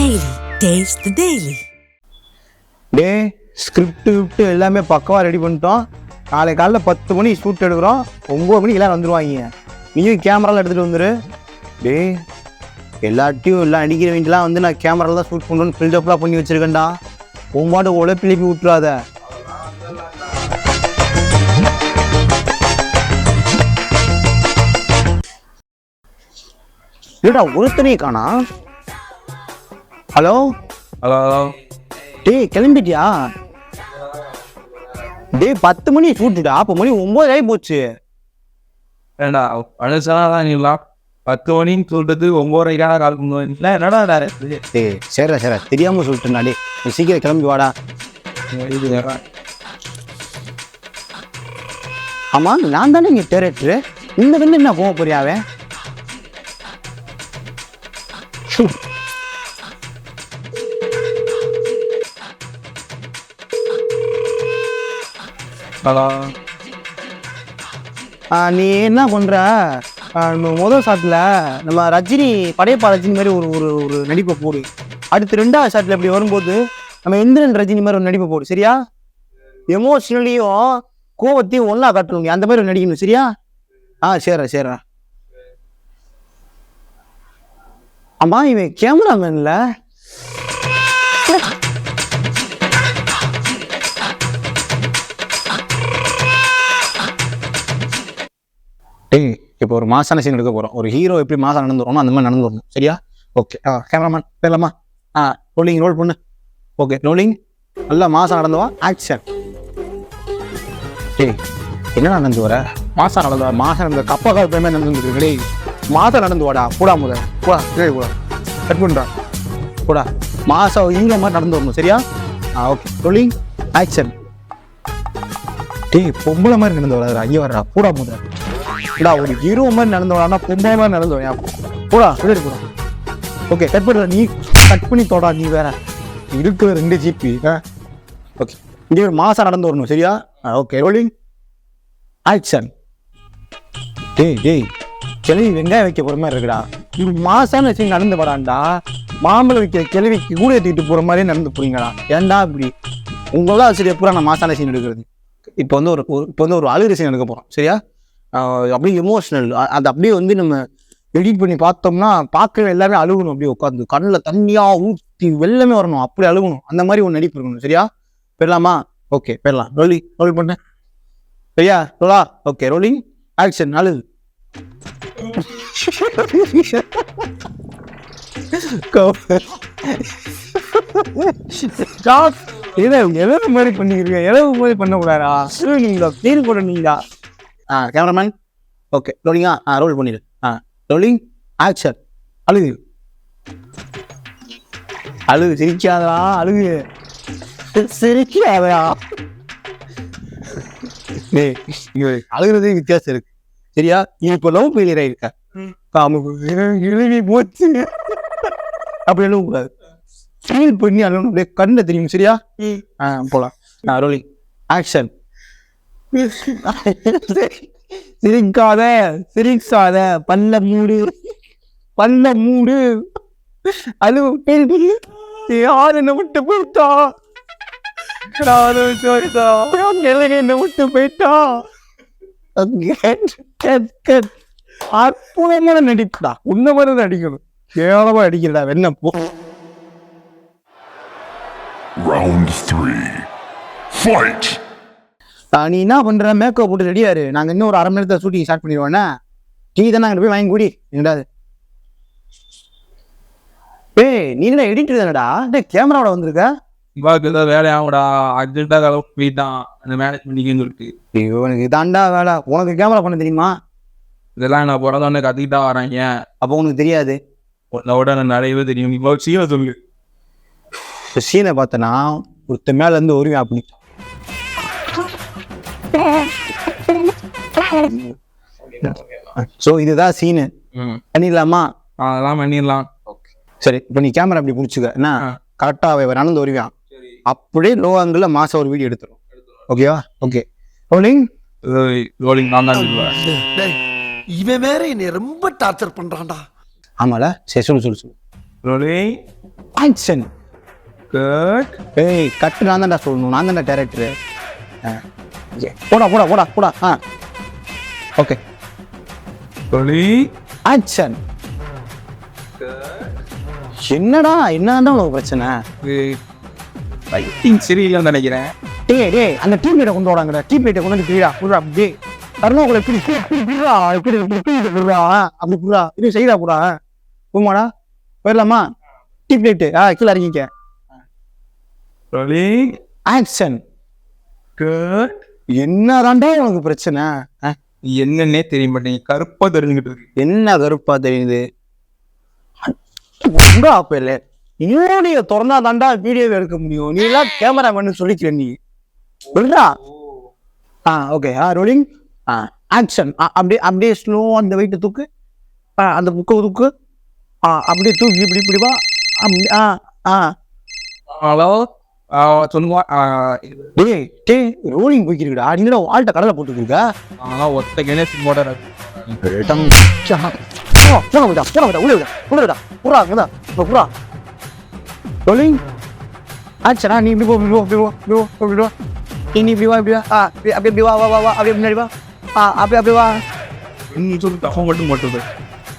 Daily taste daily day script விட்டு எல்லாமே பக்கவாக ready பண்ணிட்டோம். நாளை காலைல பத்து மணி ஷூட் எடுக்கிறோம். ஒம்பது மணிக்கு எல்லாம் வந்துடுவாங்க நீயும் கேமராலாம் எடுத்துகிட்டு வந்துடு டே எல்லாட்டையும் எல்லாம் அடிக்கிற வேண்டியலாம் வந்து நான் கேமராவில் தான் ஷூட் பண்ணணும்னு ஃபில்டப்லாம் பண்ணி வச்சிருக்கேன்டா. உன்பாட்டு உழைப்பிழப்பி விட்டுறாத. ஏடா ஒருத்தனே காணா? ஹலோ ஹலோ ஹலோ டேய் கிளம்பிட்டியா? டேய் பத்து மணி ஷூட்டுடா அப்போ மணி ஒம்பது ஆகி போச்சு. ஏண்டா தான் நீலாம் பத்து மணின்னு சொல்றது ஒன்பதரைக்காக கால் பண்ணுவேன் இல்லை என்னடா? டேய் சரிடா சரிடா. தெரியாமல் சொல்லிட்டேன்டா டேய். நீ சீக்கிரம் கிளம்பி வாடா. ஆமாம் நான் தானே இங்கே டேரக்டரு? இந்த வந்து என்ன போக போறியாவே ஹலோ நீ என்ன பண்ணுற நம்ம முதல் ஷாட்டில் நம்ம ரஜினி படையப்பா ரஜினி மாதிரி ஒரு ஒரு ஒரு நடிப்பை போடு. அடுத்து ரெண்டாவது ஷாட்டில் இப்படி வரும்போது நம்ம இந்திரன் ரஜினி மாதிரி ஒரு நடிப்பை போடு சரியா? எமோஷ்னலியும் கோவத்தையும் ஒன்றா காட்டணும். அந்த மாதிரி ஒரு நடிக்கணும் சரியா? ஆ சரிடா சரிடா அம்மா இவன் கேமராமேன்ல டே இப்போ ஒரு மாசான சீன் எடுக்க போகிறோம் ஒரு ஹீரோ எப்படி மாசம் நடந்து வரணும் அந்த மாதிரி நடந்து வரணும் சரியா? ஓகே ஆ கேமராமேன் பேரலாமா? ஆ ரோலிங் ரோல் பண்ணு. ஓகே ரோலிங் நல்லா மாசம் நடந்துவா? ஆக்ஷன் டேய் என்ன நடந்து வர? மாசம் நடந்து வர மாசம் நடந்த கப்பா கால் பேமே நடந்து இருக்கு. டேய் மாசம் நடந்து வாடா போடா முத. போடா டேய் போடா. கட் பண்ணுறா போடா. மாசம் இங்க மாதிரி நடந்து வரணும். சரியா? ஆ ஓகே ரோலிங் ஆக்ஷன் டேய் பொம்பளை மாதிரி நடந்து வராதுடா. ஐயோ வரா போடா முத. டா ஒரு ஹீரோ மாதிரி நடந்து பொம்மை மாதிரி நடந்து வரா போடா சொல்லிட்டு போடா. ஓகே கட் பண்ணுற நீ கட் பண்ணி தோடா நீ வேற. இருக்கிற ரெண்டு ஜிபி ஓகே இங்கே ஒரு மாதம் நடந்து வரணும் சரியா? ஓகே ரோலிங் ஆக்ஷன் டேய் டேய் கிளவி வெங்காயம் வைக்க போகிற மாதிரி இருக்குடா. இது மாசம் வச்சு நடந்து வரான்டா. மாம்பழம் வைக்கிற கிளவிக்கு கூட ஏற்றிட்டு போகிற மாதிரியே நடந்து போறீங்களா ஏன்டா இப்படி? உங்களோட ஆசிரியர் பூரா நான் மாசான சீன் எடுக்கிறது. இப்போ வந்து ஒரு இப்போ வந்து ஒரு அழுகிற சீன் எடுக்க போகிறோம் சரியா? அப்படியே எமோஷ்னல் அது அப்படியே வந்து நம்ம எடிட் பண்ணி பார்த்தோம்னா பார்க்கவே எல்லாமே அழுகணும் அப்படியே உட்காந்து கண்ணில் தண்ணியாக ஊற்றி வெள்ளமே வரணும். அப்படி அழுகணும். அந்த மாதிரி ஒன்று நடிப்பு இருக்கணும் சரியா? போயிடலாமா ஓகே பெறலாம். ரோலி ரோல் பண்ண. சரியா? ரோலா ஓகே ரோலிங் ஆக்ஷன் அழுது எதாவது மாதிரி பண்ணிக்கிறீங்க எதாவது மாதிரி பண்ணக்கூடாதா? நீங்களா தீர் போட நீங்களா ஆ கேமராமேன் ஓகே ரோலிங்கா ஆ ரோல் பண்ணிடு ஆ ரோலிங் ஆக்ஷன் அழுகு. அழுகு சிரிக்காதா அழுகு. சிரிக்காதா அழுகுறதே வித்தியாசம் இருக்கு. சரியா? இப்போ லவ் ஃபெயிலியர் ஆயிருக்க. போச்சு. அப்படி எழுதக்கூடாது ஃபீல் பண்ணி அழுகணும் அப்படியே கண்ணை தெரியும். சரியா? போலாம். ரோலிங் ஆக்ஷன் சிரிக்காத சிரிக்காத பல்ல மூடு பல்ல மூடு. அழு யார் என்ன விட்டு போயிட்டா? யாரும் போயிட்டா என்ன விட்டு போயிட்டா? அற்புதமான நடிப்புடா. உன்ன மாதிரி நடிக்கணும். கேவலமா அடிக்கிறடா வெண்ண போ. Round three. Fight! நீ என்ன பண்ற? மேக்கப் போட்டு ரெடியாரு நாங்க இன்னும் ஒரு அரை மணி நேரத்தில் ஷூட்டிங் ஸ்டார்ட் பண்ணிடுவோண்ணே டீ தான் நாங்கள் போய் வாங்கி குடி. என்னடாது ஏய் நீ என்ன எடிட்டர் தானடா? டேய் கேமராவோட வந்திருக்க? இவாக்கு ஏதோ வேலை ஆகும்டா. அர்ஜென்ட்டாக கிளம்பி போயிட்டான் அந்த மேனேஜ் பண்ணிக்கன்னு சொல்லிட்டு. ஐயோ எனக்கு இதாண்டா வேலை. உனக்கு கேமரா பண்ண தெரியுமா? இதெல்லாம் நான் பிறந்தோடனே கற்றுக்கிட்டா வராங்க அப்போ உனக்கு தெரியாது. உன்னோட நான் நிறையவே தெரியும். இப்போ சீனை சொல்லு. சீனை பார்த்தனா ஒருத்த மேல இருந்து வருவேன் அப்படி. ஸோ இதுதான் சீனு ம். பண்ணிடலாமா? அதெல்லாம் பண்ணிடலாம். சரி இப்போ நீ கேமரா அப்படி பிடிச்சிக்க. என்ன. கரெக்டாக அவன் நடந்து வருவான் சரி. அப்படியே லோ ஆங்கிள் மாசம் ஒரு வீடியோ எடுத்துரும். ஓகேவா ஓகே ரோலிங் ரோலிங் நான் தான் இவன் வேற என்னை ரொம்ப டார்ச்சர் பண்றான்டா. ஆமால சரி சொல்லு சொல்லு சொல்லு. ரோலிங் ஆக்ஷன் கட் ஏய் கட்டு நான் தான்டா சொல்லணும். நான் தான்டா டேரக்டரு போடா போடா போடா போடா ஆ. ஓகே. Rolling action. என்னடா என்னடா உனக்கு பிரச்சனை? ரைட்டிங் சரியில்லைன்னு நினைக்கிறேன். டேய் டேய் அந்த டீம் லைட்டை கொண்டு வாடாங்கடா. டீம் லைட்டை கொண்டு வந்து பிரிடா புடா அப்படி தரணும் உங்களை இப்படி இப்படி இப்படி பிரிடா அப்படி புடா இது செய்யடா புடா. போமாடா போயிடலாமா? டீம் லைட்டு ஆ கீழே இறங்கிக்க. ரோலிங் ஆக்ஷன் கட் என்னதான்டா உனக்கு பிரச்சனை? என்னன்னே தெரிய மாட்டேங்க கருப்பா தெரிஞ்சுக்கிட்டு இருக்கு. என்ன கருப்பா தெரியுது? அப்ப இல்லை வீடியோ திறந்தா தாண்டா வீடியோ எடுக்க முடியும். நீ எல்லாம் கேமராமேன் சொல்லிக்கிற நீ. விடுறா? ஆ ஓகே ஆ ரோலிங் ஆ ஆக்ஷன் அப்படியே அப்படியே ஸ்லோ அந்த வெயிட்டை தூக்கு. ஆ அந்த புக்கை தூக்கு. ஆ அப்படியே தூக்கி இப்படி இப்படி வா. ஆ ஆ. ஹலோ சொல்லுங்க. டேய் டேய் ரோலிங் போய்க்கிருக்கடா. நீ என்னடா வாழ்ட்ட கடலை போட்டுருக்க ஆனால் ஒத்த கணேஷ் மோட்டர் போன விடா போன விடா உள்ள விடா. உள்ள விடா புறா அங்கடா புறா ரோலிங் ஆச்சரா நீ இப்படி போ இப்படி போ இப்படி போ இப்படி வா நீ இப்படி வா இப்படி வா. ஆ அப்படி அப்படி இப்படி வா வா வா வா அப்படியே முன்னாடி வா. ஆ அப்படி அப்படி வா. நீ சொல்லி தப்ப மட்டும் மட்டும்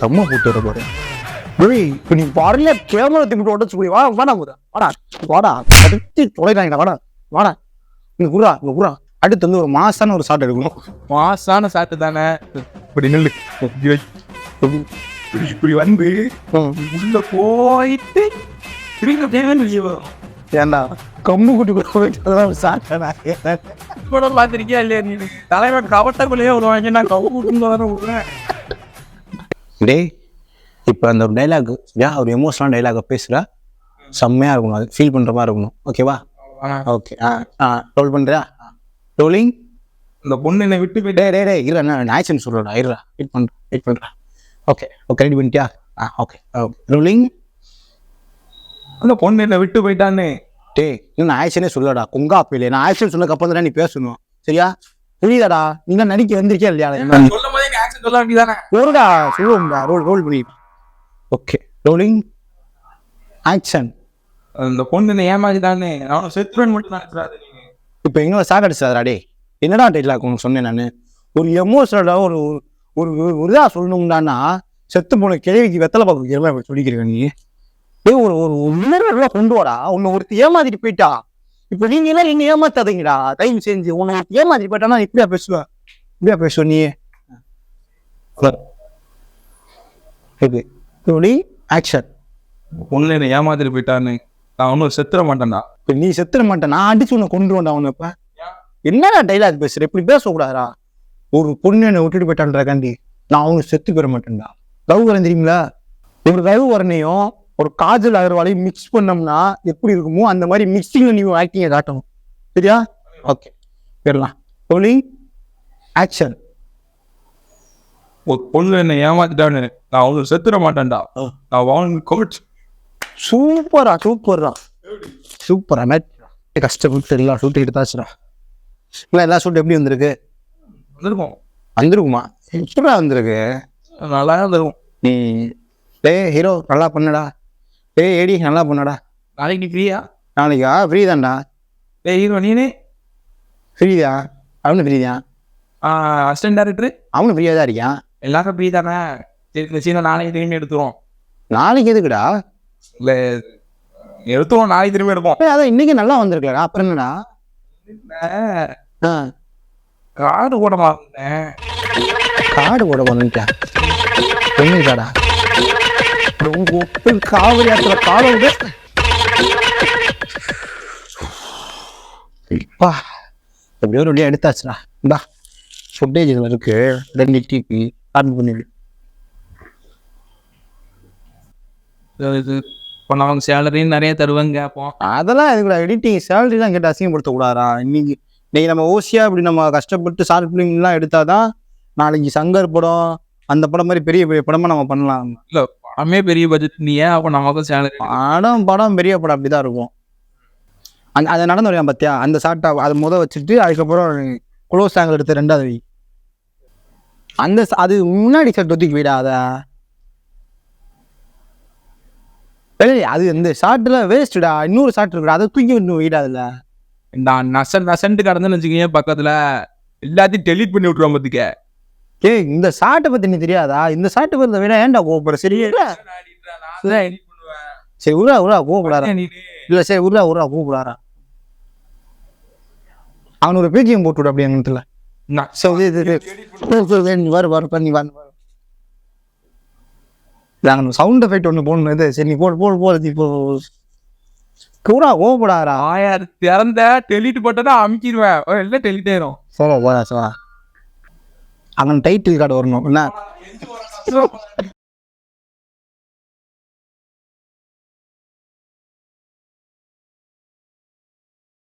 தம்மா போட்டு வர போறேன். டேய் இப்போ நீ பாருல கேமரா திரும்பி உடச்சு போய் வா வாடா முத வாடா வாடா அடுத்து தொலைறாங்கடா வாடா வாடா இங்க குறா இங்க குறா அடுத்து வந்து ஒரு மாசான ஒரு ஷாட் எடுக்கணும் மாசான சாட்டு தானே இப்படி நில்லு இப்படி வந்து. உள்ள போயிட்டு திரும்ப ஏன்டா கம்மு குட்டி கூட போயிட்டு சாட்டா கூட பார்த்துருக்கியா இல்லையா நீ தலைவன் கவட்டக்குள்ளேயே விடுவாங்க நான் கவு வர விடுறேன் டேய் இப்போ அந்த ஒரு டைலாக் ஏன் ஒரு எமோஷனல் டைலாக பேசுகிறா செம்மையாக இருக்கணும். அது ஃபீல் பண்ணுற மாதிரி இருக்கணும். ஓகேவா ஓகே ஆ. ஆ ரோல் பண்ணுறியா ரோலிங் இந்த பொண்ணு என்னை விட்டு போயிட்டு டே டே டே இல்லை நான் ஆக்ஷன் சொல்கிறா இருடா. வெயிட் பண்ணுறேன் வெயிட் பண்ணுறேன் ஓகே ஓகே ரெடி பண்ணிட்டியா? ஆ ஓகே ரோலிங் அந்த பொண்ணு என்னை விட்டு போயிட்டான்னு டேய் இன்னும் நான் ஆக்ஷனே சொல்லடா குங்கா அப்பையிலே நான் ஆக்ஷன் சொன்னதுக்கப்புறம் தானே நீ பேசணும். சரியா? புரியுதாடா. நீ தான் நடிக்க வந்திருக்கியா இல்லையா? சொல்லும் போதே நீ ஆக்சன் சொல்ல வேண்டியதானே ஒருடா சொல்லுவோம்டா. ரோல் ரோல் பண்ணி ஓகே ரோலிங் ஆக்ஷன் அந்த பொண்ணு என்னை ஏமாதிதானே அவனை செத்துவன் மட்டும் நீங்க இப்போ எங்களை சாகடிச்சாதா டே என்னடா டைலாக் உனக்கு சொன்னேன் நான். ஒரு எமோஷனலாக ஒரு ஒரு ஒரு இதாக சொல்லணும்டான்னா செத்து போன கிழவிக்கு வெத்தலை பார்க்க மாதிரி சொல்லிக்கிறீங்க நீ? டேய் ஒரு ஒரு உணர்வுலாம் கொண்டு வாடா. உன்னை ஒருத்தி ஏமாத்திட்டு போயிட்டா. இப்போ நீங்க எல்லாம் நீங்க ஏமாத்தாதீங்கடா? தயவு செஞ்சு உன்னை ஒருத்தி ஏமாத்திட்டு போயிட்டானா இப்படியா பேசுவ? இப்படியா பேசுவ நீ? இது. ரோலி ஆக்ஷன் பொண்ணு என்னை ஏமாத்திட்டு போயிட்டான்னு நான் ஒன்றும் செத்துற மாட்டேன்டா. இப்போ நீ செத்துற மாட்டேன் நான் அடிச்சு உன்னை கொண்டு வந்தா உன்னை இப்ப. என்னடா டைலாக் பேசுற? இப்படி பேசக்கூடாதா ஒரு பொண்ணு என்னை விட்டுட்டு போயிட்டான்றா காண்டி நான் அவனுக்கு செத்து பெற மாட்டேன்டா. லவ் வரேன் தெரியுங்களா ஒரு லவ் வரணையும் ஒரு காஜல் அகர்வாலையும் மிக்ஸ் பண்ணோம்னா எப்படி இருக்குமோ அந்த மாதிரி மிக்சிங்ல நீ ஆக்டிங்கை காட்டணும். சரியா? ஓகே போயிடலாம். ஒலி ஆக்ஷன் பொண்ணு என்னை ஏமாத்திட்டான்னு நான் ஒன்றும் செத்துற மாட்டேன்டா. நான் வாழ்ந்து கோச் சூப்பரா சூப்பர்ரா சூப்பரா மேட்ச். கஷ்டப்பட்டு எல்லாம் ஷூட் எடுத்தாச்சுடா இல்லை எல்லா ஷூட் எப்படி வந்திருக்கு? வந்திருக்கோம். வந்திருக்குமா? எப்படா வந்திருக்கு? நல்லா இருந்திருக்கும் நீ டேய் ஹீரோ நல்லா பண்ணடா. டேய் ஏடி நல்லா பண்ணடா. நாளைக்கு நீ ஃப்ரீயா? நாளைக்கா? ஃப்ரீ தான்டா. ஏய் ஹீரோ நீனே? ஃப்ரீதா அவனு ஃப்ரீ தான். அசிஸ்டன்ட் டேரக்டர் அவனு ஃப்ரீயாக தான் இருக்கான். எல்லாரும் ஃப்ரீ தானே சரி இந்த சீனை நாளைக்கு திரும்பி எடுத்துருவோம். நாளைக்கு எதுக்குடா? இல்லை எடுத்துருவோம் நாளைக்கு திரும்பி எடுப்போம். அதான் இன்னைக்கு நல்லா வந்திருக்கலடா அப்புறம் என்னடா? காடு கூட மாறினேன் காடு ஓட வந்துட்டேன் உங்க ஒப்பு காவலி ஆத்துல காலை விடு. அப்பா எப்படியோ ஒரு வழியா எடுத்தாச்சுடா. இந்தா ஃபுட்டேஜ் இதில் இருக்கு. ரெண்டு டிபி பண்ணிடு இது இப்போ நமக்கு சேலரின்னு நிறைய தருவாங்க கேட்போம் அதெல்லாம் எதுக்குடா எடிட்டிங் சேலரிலாம் கேட்டு அசிங்கப்படுத்த கூடாதா இன்னைக்கு இன்னைக்கு நம்ம ஓசியா இப்படி நம்ம கஷ்டப்பட்டு ஷார்ட் ஃபிலிம்லாம் எடுத்தாதான் நாளைக்கு சங்கர் படம் அந்த படம் மாதிரி பெரிய பெரிய படமா நம்ம பண்ணலாம். இல்லை படமே பெரிய பட்ஜெட் நீ ஏன்? அப்போ நமக்கும் சேலரி படம் படம் பெரிய படம் அப்படிதான் இருக்கும். அந்த அதை நடந்து வரையான் பார்த்தியா அந்த ஷார்ட்டை அதை முத வச்சுட்டு அதுக்கப்புறம் க்ளோஸ் ஆங்கிள் எடுத்து ரெண்டாவது வை. அந்த அது முன்னாடி ஷர்ட் ஒத்திக்கு விடா அதை இந்த ஷார்ட்டில் வேஸ்ட்டுடா இன்னொரு ஷார்ட் இருக்குடா. அதை தூக்கி இன்னும் வைடாதுல்ல நான் நசன் நசன்ட்டு கடந்தேன்னு வச்சுக்கோங்க பக்கத்துல. எல்லாத்தையும் டெலீட் பண்ணி விட்டுருவோம் பத்துக்க. ஏய் இந்த ஷார்ட்டை பற்றி நீ தெரியாதா? இந்த ஷார்ட்டை பற்றி வேணா ஏன்டா கோபுற சரி சரி. உருடா உருடா கோபப்படாரா இல்லை சரி உருடா உருடா கோபப்படாரா அவனுக்கு ஒரு பேக்கியம் போட்டு விடு அப்படி எங்கத்துல சரி இது இது சரி, சரி, சரி, நீ வரு வரு பண்ணி வந்து நாங்கள் சவுண்ட் எஃபெக்ட் ஒன்று போடணும் இது. சரி நீ போடு போடு போடு இப்போ கூடா கோபப்படாரா ஆயார் திறந்த டெலீட் போட்டா அமுக்கிடுவேன். எல்லாம் டெலீட் ஆயிரும். சோலா போடா சோலா அவன் டைட்டில் கார்டு வரணும். என்ன?